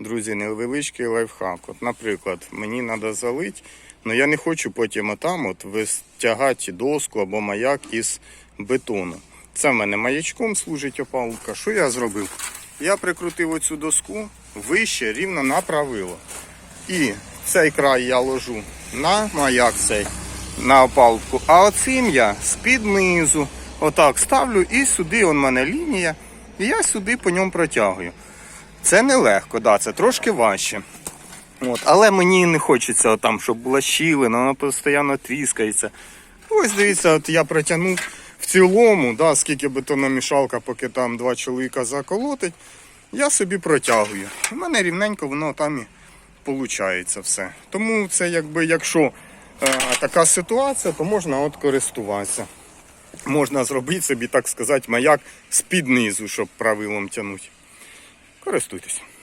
друзі, невеличкий лайфхак. От, наприклад, мені треба залити, але я не хочу потім отам от витягати доску або маяк із бетону. Це в мене маячком служить опалубка. Що я зробив? Я прикрутив оцю доску вище, рівно на правило. І цей край я ложу на маяк цей, на опалубку. А оцим я з-під низу отак ставлю і сюди он в мене лінія. І я сюди по ньому протягую. Це нелегко, да, це трошки важче. От, але мені не хочеться там, щоб була щілина, вона постійно тріскається. Ось дивіться, от я протягнув в цілому, да, скільки бетономішалка, поки там два чоловіка заколотить, я собі протягую. У мене рівненько воно там і виходить все. Тому це якби, якщо е, така ситуація, то можна от користуватися. Можна зробити собі, так сказати, маяк з-під низу, щоб правилом тягнути. Користуйтесь.